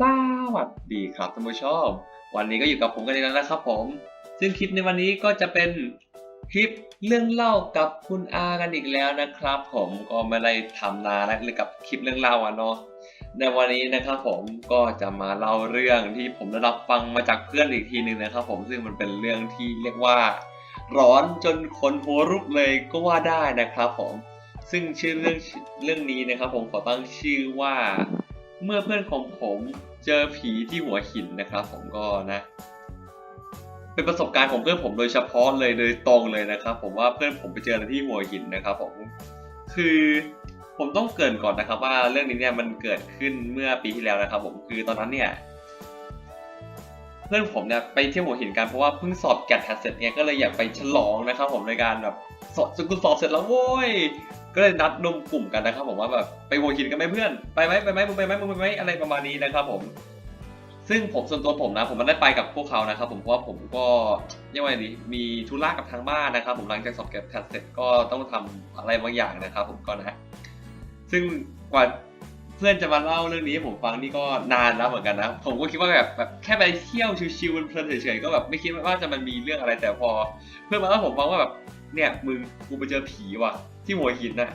สวัสดีครับท่านผู้ชม วันนี้ก็อยู่กับผมกันอีกแล้วนะครับผม ซึ่งคลิปในวันนี้ก็จะเป็นคลิปเรื่องเล่ากับคุณอากันอีกแล้วนะครับ ผมก็ไม่ได้ทำนานแล้วเลยกับคลิปเรื่องเล่าอะเนาะในวันนี้นะครับผมก็จะมาเล่าเรื่องที่ผมได้รับฟังมาจากเพื่อนอีกทีหนึ่งนะครับ ผมซึ่งมันเป็นเรื่องที่เรียกว่า ร้อนจนขนหัวรุกเลยก็ว่าได้นะครับ ผม ซึ่งชื่อเรื่องเรื่องนี้นะครับ ผมขอตั้งชื่อว่า เมื่อเพื่อนของผมเจอผีที่หัวหินนะครับผมก็นะ เป็นประสบการณ์ของเพื่อนผมโดยเฉพาะเลยโดยตรงเลยนะครับ ผมว่าเพื่อนผมไปเจออะไรที่หัวหินนะครับผมคือผมต้องเกินก่อนนะครับ ว่าเรื่องนี้เนี่ยมันเกิดขึ้นเมื่อปีที่แล้วนะครับ ผมคือตอนนั้นเนี่ยเพื่อนผมเนี่ยไปเที่ยวหัวหินกันเพราะว่าเพิ่งสอบแกดแพทเสร็จเนี่ยก็เลยอยากไปฉลองนะครับ ผมในการแบบสอบกูสอบเสร็จแล้วโว้ย ก็เลยนัดรวมกลุ่มกันนะครับผมว่าแบบไปหัวหินกันไหมเพื่อนไปไหมไปไหมมึงไปไหมมึงไปไหมอะไรประมาณนี้นะครับผมซึ่งผมส่วนตัวผมนะผมไม่ได้ไปกับพวกเขานะครับผมเพราะว่าผมก็ยังไงดีมีธุระกับทางบ้านนะครับ ผมหลังจากสอบแกดแพทเสร็จก็ต้องทำอะไรบางอย่างนะครับ ผมก็นะซึ่งกว่าเพื่อนจะมาเล่าเรื่องนี้ให้ผมฟังนี่ก็นานแล้วเหมือนกันนะผมก็คิดว่าแบบแบบแค่ไปเที่ยวชิวๆเพลินเฉยๆก็แบบไม่คิดว่าจะมันมีเรื่องอะไรแต่พอ เพื่อนมาเล่าผมฟังว่าแบบ เนี่ยมึงกูไปเจอผีว่ะ ที่หัวหินนะ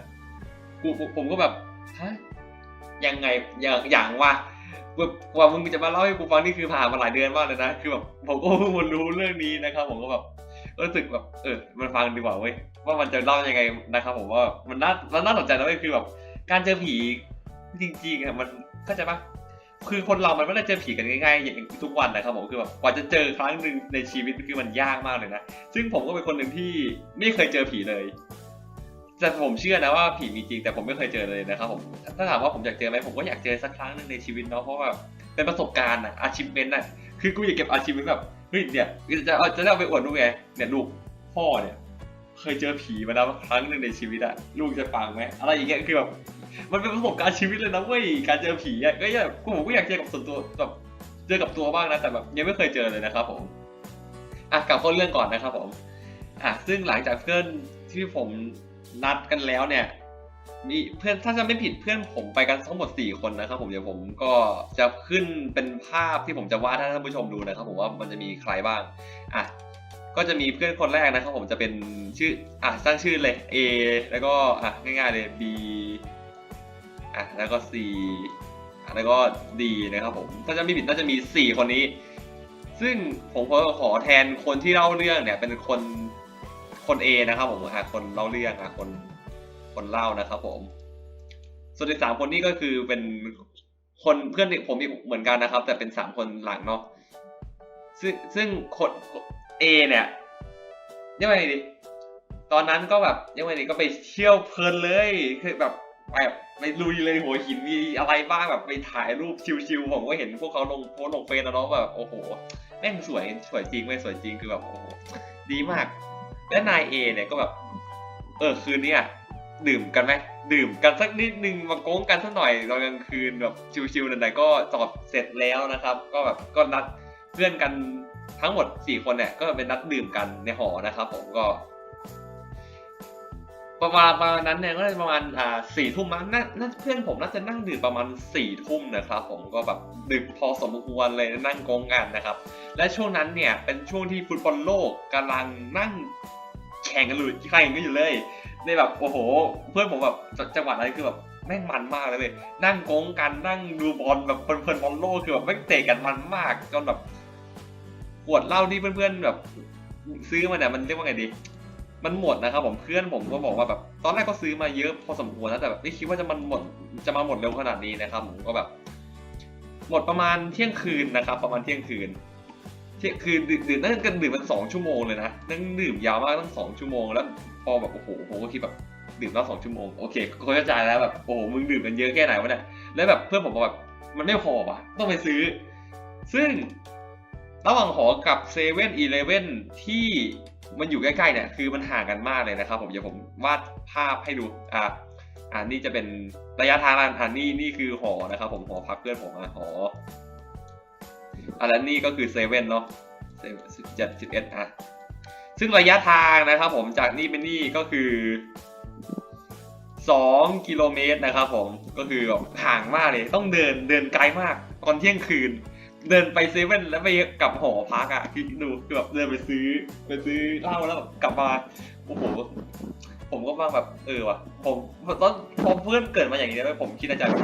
กูผมก็แบบฮะยังไงอย่างอย่างว่าแบบว่ามึงจะมาเล่าให้กูฟังนี่คือผ่านมาหลายเดือนมากเลยนะคือแบบผมก็เพิ่งรู้เรื่องนี้นะครับ ผมก็แบบรู้สึกแบบเออมันฟังดีกว่าเว้ยว่ามันจะเล่ายังไงนะครับ ผมว่ามันน่ามันน่าสนใจนะเว้ยคือแบบ การเจอผีจริงๆอะมันเข้าใจปะ คือคนเรามันไม่ได้เจอผีกันง่ายๆอย่างทุกวันนะครับผมคือแบบกว่าจะเจอครั้งหนึ่งในชีวิตคือมันยากมากเลยนะซึ่งผมก็เป็นคนหนึ่งที่ไม่เคยเจอผีเลยแต่ผมเชื่อนะว่าผีมีจริงแต่ผมไม่เคยเจอเลยนะครับผมถ้าถามว่าผมอยากเจอไหมผมก็อยากเจอสักครั้งหนึ่งในชีวิตเนาะเพราะว่าแบบเป็นประสบการณ์อะอาชีพเมนต์อะคือกูอยากเก็บอาชีพเมนต์แบบเฮ้ยเนี่ยจะจะได้เอาไปอวดลูกไงเนี่ยลูกพ่อเนี่ย เคยเจอผีมาแล้วครั้งหนึ่งในชีวิตอะลูกจะฟังไหมอะไรอย่างเงี้ยคือแบบมันเป็นประสบการณ์ชีวิตเลยนะเว้ยการเจอผีอะก็อยากกูผมก็อยากเจอกับส่วนตัวแบบเจอกับตัวบ้างนะแต่แบบยังไม่เคยเจอเลยนะครับผมอะกลับเข้าเรื่องก่อนนะครับผมอะซึ่งหลังจากเพื่อนที่ผมนัดกันแล้วเนี่ยมีเพื่อนถ้าจะไม่ผิดเพื่อนผมไปกันทั้งหมด 4 คนนะครับผมเดี๋ยวผมก็จะขึ้นเป็นภาพที่ผมจะวาดให้ท่านผู้ชมดูนะครับผมว่ามันจะมีใครบ้างอะ ก็จะมีเพื่อนคนแรกนะครับผมจะเป็นชื่ออะตั้างชื่อเลย A แล้วก็อะง่ายๆเลย B อะแล้วก็ C อะแล้วก็ D นะครับผมถ้าจะไม่ผิดน่าจะมี 4 คนนี้ ซึ่งผมขอขอแทนคนที่เล่าเรื่องเนี่ย เป็นคนคน A นะครับผมฮะคนเล่าเรื่องอะคนคนเล่านะครับผม ส่วนอีกสามคนนี้ก็คือเป็นคนเพื่อนผมอีกเหมือนกันนะครับ แต่เป็นสามคนหลังเนาะซึ่งซึ่งคน A เนี่ยยังไงดีตอนนั้นก็แบบยังไงดีก็ไปเที่ยวเพลินเลยคือแบบแบบไปลุยเลยหัวหินมีอะไรบ้างแบบไปถ่ายรูปชิวๆผมก็เห็นพวกเขาลงโพสลงเฟซแล้วเนาะแบบโอ้โหแม่งสวยสวยจริงไม่สวยจริงคือแบบโอ้โหดีมาก และนายเอเนี่ยก็แบบ เออคืนนี้อะดื่มกันไหมดื่มกันสักนิดนึงมาโก้งกันสักหน่อยตอนกลางคืนแบบชิวๆไหนๆก็สอบเสร็จแล้วนะครับ ก็แบบก็นัดเพื่อนกัน ทั้งหมดสี่คนเนี่ยก็เป็นนัดดื่มกันในหอนะครับ ผมก็ ประมาณประมาณนั้นเนี่ยก็ประมาณอ่าสี่ทุ่มมั้งน่าน่าเพื่อนผมน่าจะนั่งดื่มประมาณสี่ทุ่มนะครับ ผมก็แบบดึกพอสมควรเลยนั่งโกงกันนะครับ และช่วงนั้นเนี่ยเป็นช่วงที่ฟุตบอลโลกกำลังนั่งแข่งกันอยู่แข่งกันอยู่เลยในแบบโอ้โห เพื่อนผมแบบจจังหวะนั้นคือแบบแม่งมันมากเลย นั่งโกงกันนั่งดูบอลแบบเพลินๆบอลโลกคือแบบแม่งเตะกันมันมากจนแบบ วดเหล้าที่เพื่อนๆแบบ ซื้อมาเนี่ยมันเรียกว่าไงดี มันหมดนะครับผมเพื่อนผมก็บอกว่าแบบตอนแรกก็ซื้อมาเยอะพอสมควรนะแต่แบบไม่คิดว่าจะมันหมดจะมาหมดเร็วขนาดนี้นะครับผมก็แบบ หมดประมาณเที่ยงคืนนะครับ ประมาณเที่ยงคืนเที่ยงคืนดื่มดื่มนั่งกันดื่มมันสองชั่วโมงเลยนะนั่งดื่มยาวมากตั้งสองชั่วโมงแล้วพอแบบโอ้โหผมก็คิดแบบดื่มแล้วสองชั่วโมงโอเคเข้าใจแล้วแบบโอ้โหมึงดื่มกันเยอะแค่ไหนวะเนี่ยแล้วแบบเพื่อนผมบอกแบบมันไม่พอว่ะต้องไปซื้อ ซึ่ง ระหว่างหอกับเซเว่นอีเลเว่นที่มันอยู่ใกล้ๆเนี่ยคือมันห่างกันมากเลยนะครับ ผมเดี๋ยวผมวาดภาพให้ดูอ่าอ่านี่จะเป็นระยะทางอ่านี่นี่คือหอนะครับผมหอพักเพื่อนผมอะหออันนั้นนี่ก็คือเซเว่นเนาะเจ็ดสิบเอ็ดอะซึ่งระยะทางนะครับผมจากนี่เป็นนี่ก็คือสองกิโลเมตรนะครับผมก็คือแบบห่างมากเลยต้องเดินเดินไกลมากตอนเที่ยงคืน เดินไปเซเว่นแล้วไปกลับหอพักอะคือดูคือแบบเดินไปซื้อไปซื้อเหล้าแล้วแบบกลับมาโอ้โหผมก็ว่าแบบเออว่ะผมตอนพอเพื่อนเกิดมาอย่างนี้แล้วผมคิดในใจแบบ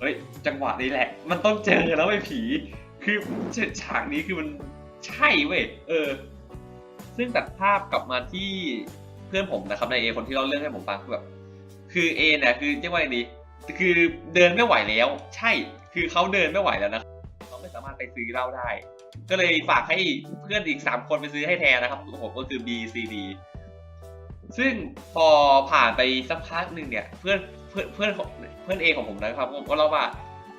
เฮ้ยจังหวะนี้แหละ มันต้องเจอแล้วไอ้ผี คือฉากนี้คือมันใช่เว้ยเออ ซึ่งตัดภาพกลับมาที่เพื่อนผมนะครับในเอคนที่เล่าเรื่องให้ผมฟังคือแบบคือเอเนี่ยคือเรียกว่าไงดีคือเดินไม่ไหวแล้ว ใช่ คือเขาเดินไม่ไหวแล้วนะาไม่สารถไปซื้อเหล้าได้ ก็เลยฝากให้เพื่อนอีกสามคนไปซื้อให้แทนนะครับผมก็คือ B C D ซึ่งพอผ่านไปสักพักหนึ่งเนี่ยเพื่อนเพื่อนเพื่อนของเพื่อนเอของผมนะครับผมก็เล่าว่า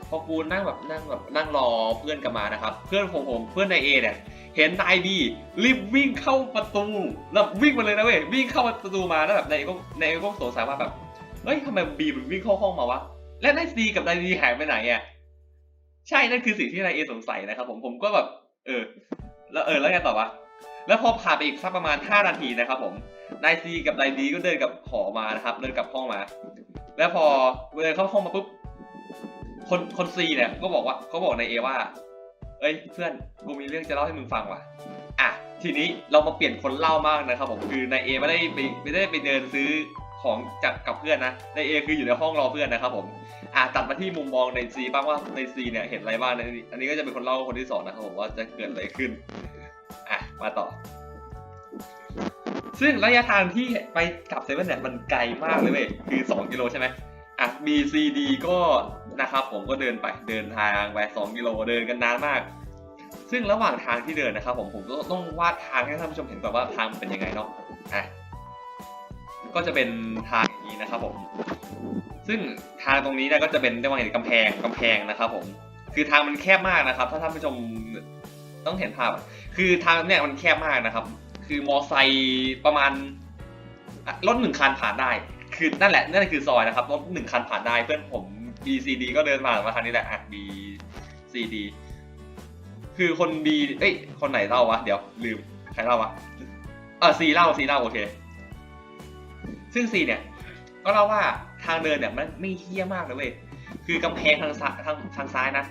พอกูนั่งแบบนั่งแบบนั่งรอเพื่อนกลับมานะครับ เพื่อนของผมเพื่อนในเอเนี่ยเห็นนายบีรีบวิ่งเข้าประตูแล้ววิ่งมาเลยนะเว้ยวิ่งเข้าประตูมาแล้วแบบนายก็นายก็สงสัยว่าแบบเฮ้ยทำไมบีมันวิ่งเข้าห้องมาวะและนายซีกับนายดีหายไปไหนอะ ใช่นั่นคือสิ่งที่นายเอสงสัยนะครับผมผมก็แบบ เออ แล้วเออแล้วไงต่อวะแล้วพอผ่านไปอีกสักประมาณ 5 นาทีนะครับผมนายซีกับนายดีก็เดินกับหอมานะครับ เดินกลับห้องมา แล้วพอเดินเข้าห้องมาปุ๊บคนคนซีเนี่ยก็บอกว่าเขาบอกนายเอว่า เอ้ย เพื่อนกูมีเรื่องจะเล่าให้มึงฟังว่ะอะทีนี้เรามาเปลี่ยนคนเล่ามากนะครับผมคือนายเอไม่ได้ไปไม่ได้ไปเดินซื้อ ของจากกับเพื่อนนะ ในายเอคืออยู่ในห้องรอเพื่อนนะครับผมอะตัดมาที่มุมมองในซีบ้างว่าในซีเนี่ยเห็นอะไรบ้างในอันนี้ก็จะเป็นคนเล่าคนที่สองนะครับผมว่าจะเกิดอะไรขึ้นอะมาต่อ ซึ่งระยะทางที่ไปกลับเซเว่นเนี่ยมันไกลมากเลยเว้ยคือ 2 กิโลใช่ไหมอะ B C D ก็นะครับผมก็เดินไปเดินทางไป2กิโลเดินกันนานมาก ซึ่งระหว่างทางที่เดินนะครับผมผมก็ต้องวาดทางให้ท่านผู้ชมเห็นก่อนว่าทางมันเป็นยังไงเนาะอะ ก็จะเป็นทางอย่างนี้นะครับผม ซึ่งทางตรงนี้เนี่ยก็จะเป็นเรียกว่าไงกำแพงกำแพงนะครับผม คือทางมันแคบมากนะครับ ถ้าท่านผู้ชมต้องเห็นภาพ คือทางเนี่ยมันแคบมากนะครับ คือมอไซค์ประมาณรถหนึ่งคันผ่านได้ คือนั่นแหละนั่นคือซอยนะครับ รถหนึ่งคันผ่านได้เพื่อนผม B C D ก็เดินผ่านมาทางนี้แหละอะ B C D คือคน B เอ้ย คนไหนเล่าวะ เดี๋ยวลืม ใครเล่าวะเออ C เล่า C เล่าโอเค ซึ่ง C เนี่ยก็เล่าว่าทางเดินเนี่ยมันไม่เฮี้ยมากเลยเว้ยคือกำแพงทางซ้ายทางทางซ้ายนะ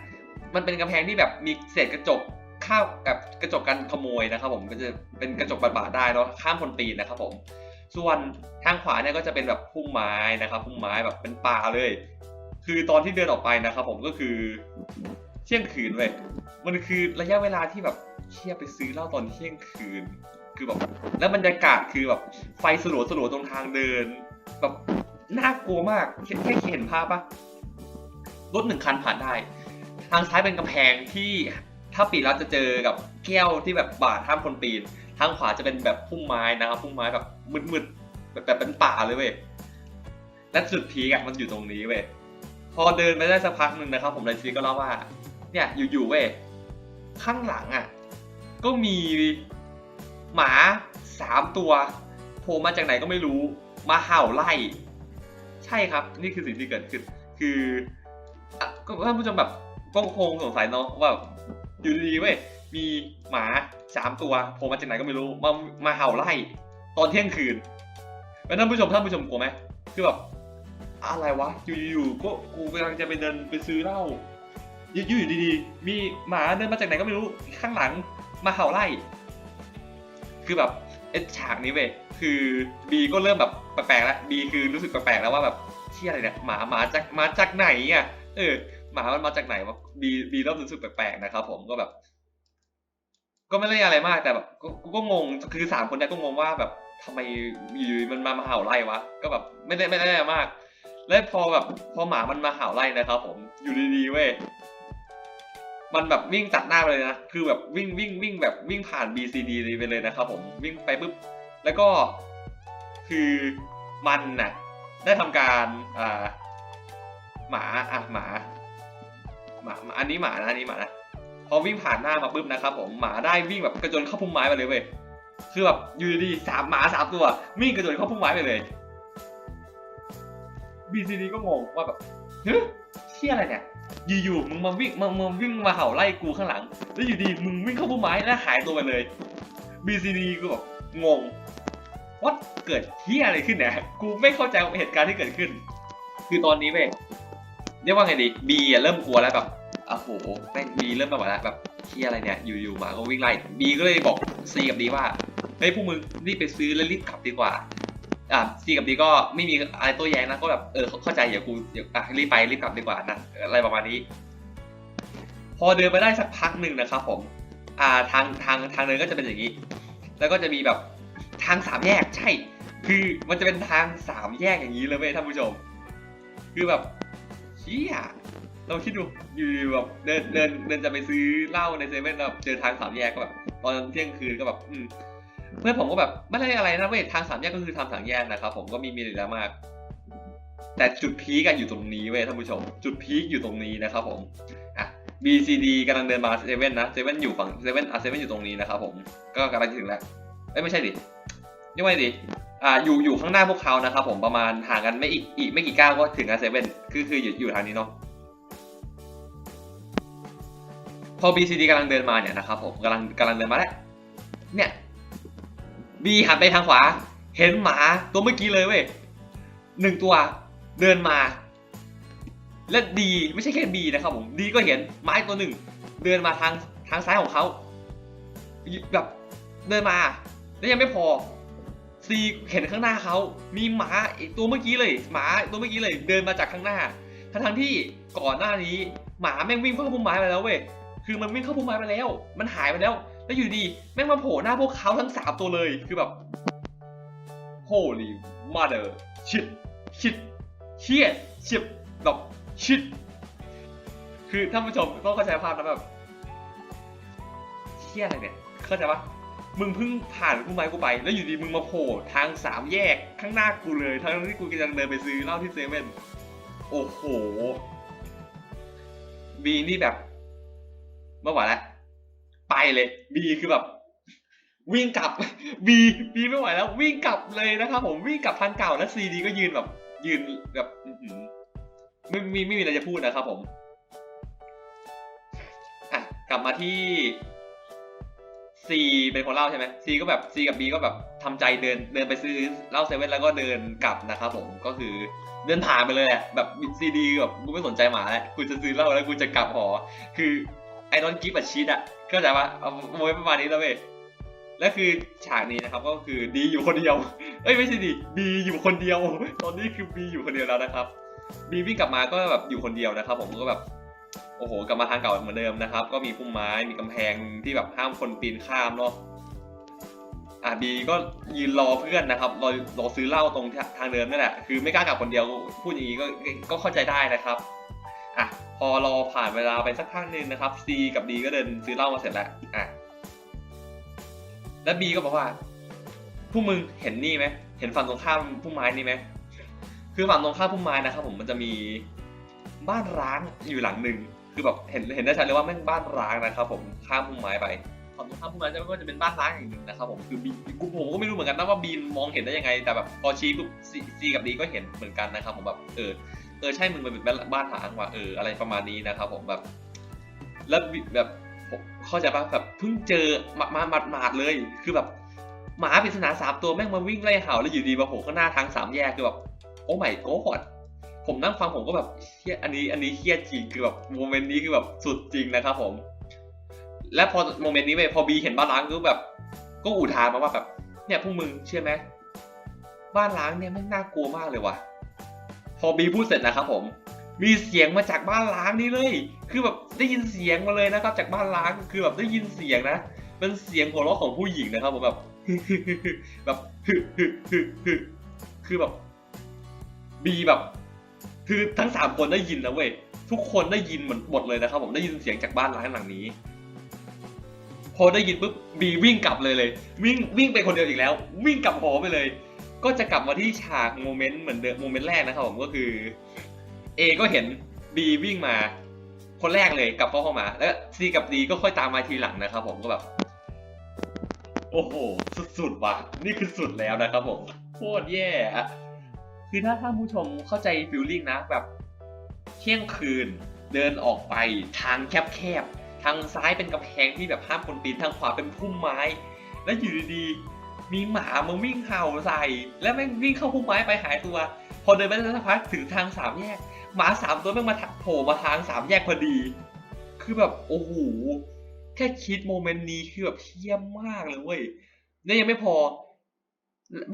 มันเป็นกำแพงที่แบบมีเศษกระจกข้าวแบบกระจกกันขโมยนะครับผมก็จะเป็นกระจกบาดๆได้เนาะข้ามคนปีนนะครับผม ส่วนทางขวาเนี่ยก็จะเป็นแบบพุ่มไม้นะครับพุ่มไม้แบบเป็นป่าเลย คือตอนที่เดินออกไปนะครับผมก็คือเที่ยงคืนเว้ยมันคือระยะเวลาที่แบบเที่ยไปซื้อเหล้าตอนเที่ยงคืน คือแบบแล้วบรรยากาศคือแบบไฟสลัวสลัวตรงทางเดิน แบบน่ากลัวมากแค่แค่เห็นภาพปะรถหนึ่งคันผ่านได้ ทางซ้ายเป็นกำแพงที่ถ้าปีนแล้วจะเจอกับแก้วที่แบบบาดห้ามคนปีน ทางขวาจะเป็นแบบพุ่มไม้นะครับพุ่มไม้แบบมืดๆแบบแบบเป็นป่าเลยเว้ยและจุดพีกอะมันอยู่ตรงนี้เว้ยพอเดินไปได้สักพักหนึ่งนะครับ ผมเลยซีก็เล่าว่า เนี่ยอยู่ๆเว้ยข้างหลังอะก็มี หมาสามตัวโผล่มาจากไหนก็ไม่รู้ มาเห่าไล่ ใช่ครับ นี่คือสิ่งที่เกิดขึ้น คืออะก็ท่านผู้ชมแบบก็คงสงสัยเนาะว่าอยู่ดีๆเว้ยมีหมาสามตัวโผล่มาจากไหนก็ไม่รู้ มามาเห่าไล่ ตอนเที่ยงคืนแล้วท่านผู้ชมท่านผู้ชมกลัวไหมคือแบบอะไรวะ อยู่ๆก็กูกำลังจะไปเดินไปซื้อเหล้าอยู่ๆดีๆ มีหมาเดินมาจากไหนก็ไม่รู้ข้างหลังมาเห่าไล่ คือแบบเอฉากนี้เว้ยคือบีก็เริ่มแบบแปลกๆแล้วบีคือรู้สึกแปลกๆแล้วว่าแบบเที่ยอะไรเนี่ยหมาหมาจากมาจากไหนอะเออหมามันมาจากไหนวะบีบีเริ่มรู้สึกแปลกๆนะครับผมก็แบบ ก็ไม่ได้อะไรมากแต่แบบก็ก็งงคือสามคนนี้ก็งงว่าแบบทำไมอยู่มันมามาเห่าไล่วะก็แบบไม่ได้ไม่ได้อะไรมาก แล้วพอแบบพอหมามันมาเห่าไล่นะครับผมอยู่ดีๆเว้ย มันแบบวิ่งตัดหน้าไปเลยนะ คือแบบวิ่งวิ่งวิ่งแบบวิ่งผ่าน BCD ไปเลยนะครับผมวิ่งไปปุ๊บ แล้วก็คือมันน่ะได้ทำการอ่าหมาอะหมาหมาอันนี้หมานะอันนี้หมานะพอวิ่งผ่านหน้ามาปุ๊บนะครับผมหมาได้วิ่งแบบกระโจนเข้าพุ่มไม้ไปเลยเว้ยคือแบบอยู่ดีๆสามหมาสามตัววิ่งกระโจนเข้าพุ่มไม้ไปเลย BCD ก็งงว่าแบบเฮ้ยเที่ยอะไรเนี่ย อยู่ๆมึงมาวิ่งมามาวิ่งมาเห่าไล่กูข้างหลัง แล้วอยู่ดีมึงวิ่งเข้าพุ่มไม้แล้วหายตัวไปเลย BCD กูแบบงงว่าเกิดเที่ยอะไรขึ้นเนี่ยกูไม่เข้าใจเหตุการณ์ที่เกิดขึ้น คือตอนนี้เว้ยเรียกว่าไงดีบีเริ่มกลัวแล้วแบบโอ้โหแม่งบีเริ่มแบบว่าแบบเฮียอะไรเนี่ยอยู่ๆหมาก็วิ่งไล่บีก็เลยบอกซีกับดีว่าเฮ้ยพวกมึงรีบไปซื้อแล้วรีบกลับดีกว่า อ่าซีกับดีก็ไม่มีอะไรโต้แย้งนะก็แบบเออเข้าใจเดี๋ยวกูเดี๋ยวอะรีบไปรีบกลับดีกว่านะอะไรประมาณนี้ พอเดินไปได้สักพักหนึ่งนะครับ ผม อ่าทางทางทางเดินก็จะเป็นอย่างนี้ แล้วก็จะมีแบบทางสามแยกใช่ คือมันจะเป็นทางสามแยกอย่างนี้เลยเว้ยท่านผู้ชม คือแบบเชี่ยเราคิดดูอยู่แบบเดินเดินเดินจะไปซื้อเหล้าในเซเว่นแล้วแบบเจอทางสามแยกก็แบบตอนเที่ยงคืนก็แบบอืม เพื่อนผมก็แบบไม่ได้อะไรนะเว้ยทางสามแยกก็คือทางสามแยกนะครับผมก็มีมีอะไรแล้วมาก แต่จุดพีกอะอยู่ตรงนี้เว้ยท่านผู้ชม จุดพีคอยู่ตรงนี้นะครับผมอะ B C D กำลังเดินมาเซเว่นนะเซเว่นอยู่ฝั่งเซเว่นอะเซเว่นอยู่ตรงนี้นะครับผมก็กำลังจะถึงแล้วเอ้ยไม่ใช่ดิยังไม่ดิอ่าอยู่อยู่ข้างหน้าพวกเขานะครับผมประมาณห่างกันไม่อีกอีกไม่กี่ก้าวก็ถึงกันเซเว่นคือคืออยู่อยู่ทางนี้เนาะพอ B C D กำลังเดินมาเนี่ยนะครับผมกำลังกำลังเดินมาแล้วเนี่ย B หันไปทางขวา เห็นหมาตัวเมื่อกี้เลยเว้ยหนึ่งตัวเดินมา และดีไม่ใช่แค่บีนะครับผมดีก็เห็นไม้ตัวหนึ่ง เดินมาทางทางซ้ายของเขาแบบเดินมาแล้วยังไม่พอซีเห็นข้างหน้าเขามีหมาตัวเมื่อกี้เลย หมาตัวเมื่อกี้เลย เดินมาจากข้างหน้าทั้งทั้งที่ก่อนหน้านี้ หมาแม่งวิ่งเข้าพุ่มไม้ไปแล้วเว้ยคือมันวิ่งเข้าพุ่มไม้ไปแล้ว มันหายไปแล้ว แล้วอยู่ดีแม่งมาโผล่หน้าพวกเขาทั้งสามตัวเลยคือแบบ holy mother shit shit shit shit แบบชิดคือท่านผู้ชมต้องเข้าใจภาพนะแบบเชี่ยอะไรเนี่ยเข้าใจปะมึงเพิ่งผ่านกูไม้กูไป แล้วอยู่ดีมึงมาโผล่ทางสามแยกข้างหน้ากูเลย ทั้งที่กูกำลังเดินไปซื้อเหล้าที่เซเว่นโอ้โหบีนี่แบบเมื่อไหร่แล้ว เลยบีคือแบบ วิ่งกลับบีบีไม่ไหวแล้ว วิ่งกลับเลยนะครับผมวิ่งกลับทางเก่าแล้วซีดีก็ยืนแบบ ยืนแบบไม่มีไม่มีอะไรจะพูดนะครับผมอะกลับมาที่ C เป็นคนเล่าใช่ไหม C ก็แบบ C กับ B ก็แบบทำใจเดินเดินไปซื้อเหล้าเซเว่นแล้วก็เดินกลับนะครับผมก็คือเดินผ่านไปเลยแหละแบบซีดีแบบกูไม่สนใจหมาแล้วกูจะซื้อเหล้าแล้วกูจะกลับหอ คือ ไอ้นอนกิฟต์อะชีตอะเข้าใจปะเอาโมยประมาณนี้แล้วเว้ยและคือฉากนี้นะครับก็คือดีอยู่คนเดียวเอ้ยไม่ใช่ดิบีอยู่คนเดียว ตอนนี้คือบีอยู่คนเดียวแล้วนะครับบีวิ่งกลับมาก็แบบอยู่คนเดียวนะครับ ผมก็แบบโอ้โหกลับมาทางเก่าเหมือนเดิมนะครับ ก็มีพุ่มไม้มีกำแพงที่แบบห้ามคนปีนข้ามเนาะอะบีก็ยืนรอเพื่อนนะครับรอรอซื้อเหล้าตรงทางเดิมนั่นแหละคือไม่กล้ากลับคนเดียวพูดอย่างนี้ก็ก็เข้าใจได้นะครับอะ อรอผ่านเวลาไปสักพักหนึ่งนะครับซีกับดีก็เดินซื้อเหล้ามาเสร็จแล้วอะแล้วบีก็บอกว่าพวกมึงเห็นนี่ไหมเห็นฝั่งตรงข้ามพุ่มไม้นี่ไหมคือฝั่งตรงข้ามพุ่มไม้นะครับ ผมมันจะมีบ้านร้างอยู่หลังหนึ่งคือแบบเห็นเห็นได้ชัดเลยว่าแม่งบ้านร้างนะครับ ผมข้ามพุ่มไม้ไปฝั่งตรงข้ามพุ่มไม้ก็จะเป็นบ้านร้างอย่างหนึ่งนะครับ ผมคือบีกูผมก็ไม่รู้เหมือนกันนะว่าบีมองเห็นได้ยังไง แต่แบบพอชี้ปุ๊บซีกับดีก็เห็นเหมือนกันนะครับ ผมแบบเออ ออใช่มึงมันเป็นบ้านร้างว่ะเอออะไรประมาณนี้นะครับผมแบบ แล้วแบบผมเข้าใจป่ะแบบเพิ่งเจอมามาหมาดหมาดๆเลย คือแบบหมาปริศนาสามตัวแม่งมาวิ่งไล่เห่าแล้วอยู่ดีมาโผล่ข้างหน้าทางสามแยกคือแบบโอ้ไม่โกดผมนั่งฟังผมก็แบบเฮียอันนี้อันนี้เครียดจริงคือแบบโมเมนต์นี้คือแบบสุดจริงนะครับผม และพอโมเมนต์นี้ไปพอบีเห็นบ้านล้างก็แบบ ก็อุทานมาว่าแบบ เนี่ยพวกมึงเชื่อไหมบ้านล้างเนี่ยแม่งน่ากลัวมากเลยว่ะ อบีพูดเสร็จนะครับผม มีเสียงมาจากบ้านล้างนี่เลย คือแบบได้ยินเสียงมาเลยนะครับ จากบ้านล้างคือแบบได้ยินเสียงนะเป็นเสียงหัวเราะของผู้หญิงนะครับผมแบบแบบคือแบบบีแบบ คือทั้งสามคนได้ยินนะเว้ยทุกคนได้ยินเหมดหมดเลยนะครับ ผมได้ยินเสียงจากบ้านร้างหลังนี้ พอได้ยินปุ๊บบีวิ่งกลับเลยเลย วิ่งวิ่งไปคนเดียวอีกแล้ว วิ่งกลับหอไปเลย ก็จะกลับมาที่ฉากโมเมนต์เหมือนเดิมโมเมนต์แรกนะครับผมก็คือเอก็เห็นบีวิ่งมา คนแรกเลยกลับเข้าห้องมา แล้วซีกับดีก็ค่อยตามมาทีหลังนะครับผมก็แบบ โอ้โห สุดๆว่ะ นี่คือสุดแล้วนะครับผมโคตรแย่คือถ้าท่านผู้ชมเข้าใจฟิลลิ่งนะแบบเที่ยงคืนเดินออกไปทางแคบๆทางซ้ายเป็นกำแพงที่แบบห้ามคนปีนทางขวาเป็นพุ่มไม้ แล้วอยู่ดีๆ มีหมามาวิ่งเห่าใส่ แล้วแม่งวิ่งเข้าพุ่มไม้ไปหายตัว พอเดินไปได้สักพักถึงทางสามแยก หมาสามตัวแม่งมาโผล่มาทางสามแยกพอดี คือแบบโอ้โหแค่คิดโมเมนต์นี้คือแบบเฮี้ยมมากเลยเว้ยแล้วยังไม่พอ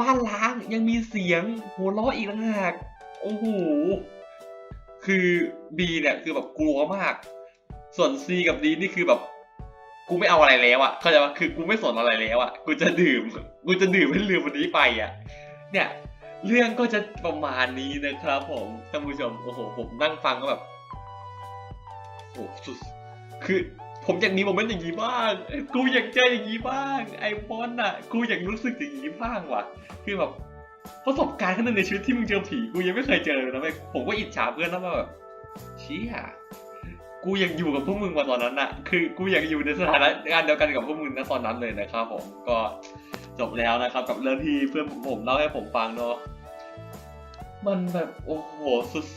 บ้านล้างยังมีเสียงหัวเราะอีกต่างหากโอ้โหคือบีเนี่ยคือแบบกลัวมาก ส่วนซีกับดีนี่คือแบบ กูไม่เอาอะไรแล้วอะ่ะเข้าใจปะคือกูไม่สนอะไรแล้วอะ่ะกูจะดื่ม กูจะดื่มให้ลืมวันนี้ไปอะ่ะ เนี่ย เรื่องก็จะประมาณนี้นะครับผมท่านผู้ชมโอ้โหผมนั่งฟังก็แบบโอ้โหสุดคือผมอยากมีโมเมนต์อย่างนี้บ้าง กูอยากเจออย่างนี้บ้าง ไอ้บอลน่ะ กูอยากรู้สึกอย่างนี้บ้างว่ะ คือแบบประสบการณ์ครั้งนึงในชีวิตที่มึงเจอผี กูยังไม่เคยเจอเลยนะเว้ยผมก็อิจฉาเพื่อนนะว่าแบบเชี่ย กูยังอยู่กับพวกมึงมาตอนนั้นน่ะคือกูยากอยู่ในสถานะการณ์เดียวกันกับพวกมึงนะตอนนั้นเลยนะครับผมก็จบแล้วนะครับ กับเรื่องที่เพื่อนผมเล่าให้ผมฟังเนาะมันแบบโอ้โห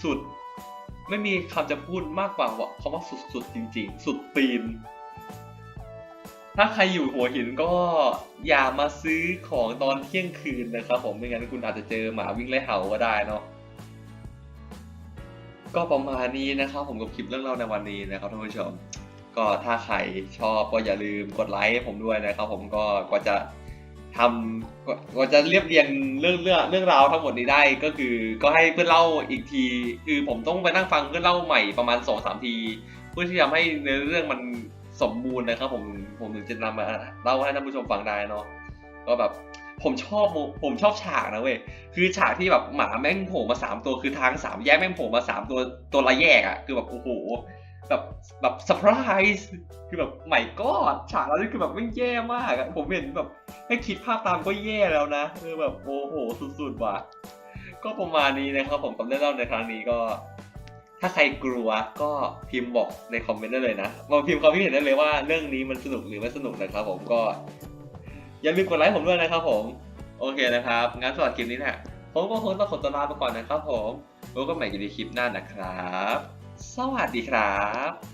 สุดๆ ไม่มีคำจะพูดมากกว่าว่าคำว่าสุดๆจริง ๆ สุดปีน ถ้าใครอยู่หัวหินก็อย่ามาซื้อของตอนเที่ยงคืนนะครับ ผมไม่งั้นคุณอาจจะเจอหมาวิ่งไล่เห่าก็ได้เนาะ ก็ประมาณนี้นะครับผมกับคลิปเรื่องเล่าในวันนี้นะครับท่านผู้ชม ก็ถ้าใครชอบก็อย่าลืมกดไลค์ให้ผมด้วยนะครับ ผมก็ก็จะทำก็ก็จะเรียบเรียงเรื่องเรื่องเรื่องราวทั้งหมดนี้ได้ก็คือก็ให้เพื่อนเล่าอีกที คือผมต้องไปนั่งฟังเพื่อนเล่าใหม่ประมาณสองสามที เพื่อที่จะให้เนื้อเรื่องมันสมบูรณ์นะครับ ผมผมถึงจะนำมาเล่าให้ท่านผู้ชมฟังได้เนาะก็แบบ ผมชอบผมชอบฉากนะเว้ยคือฉากที่แบบหมาแม่งโผล่มาสามตัวคือทางสามแยกแม่งโผล่มาสามตัวตัวละแยกอะคือแบบโอ้โหแบบแบบเซอร์ไพรส์คือแบบใหม่ก็ฉากนั้นคือแบบไม่งแย่มากอะผมเห็นแบบแค่คิดภาพตามก็แย่แล้วนะเออแบบโอ้โหสุดๆว่ะก็ประมาณนี้นะครับผมกับเรื่องเล่าในครั้งนี้ก็ ถ้าใครกลัวก็พิมพ์บอกในคอมเมนต์ได้เลยนะมาพิมพ์ความคิดเห็นได้เลยว่าเรื่องนี้มันสนุกหรือไม่สนุกนะครับผมก็ อย่าลืมกดไลค์ผมด้วยนะครับผม โอเคนะครับงั้นสำหรับคลิปนี้เนี่ยผมก็คงต้องขอตัวลาไปก่อนนะครับผมแล้วก็ใหม่กันในคลิปหน้านะครับ สวัสดีครับ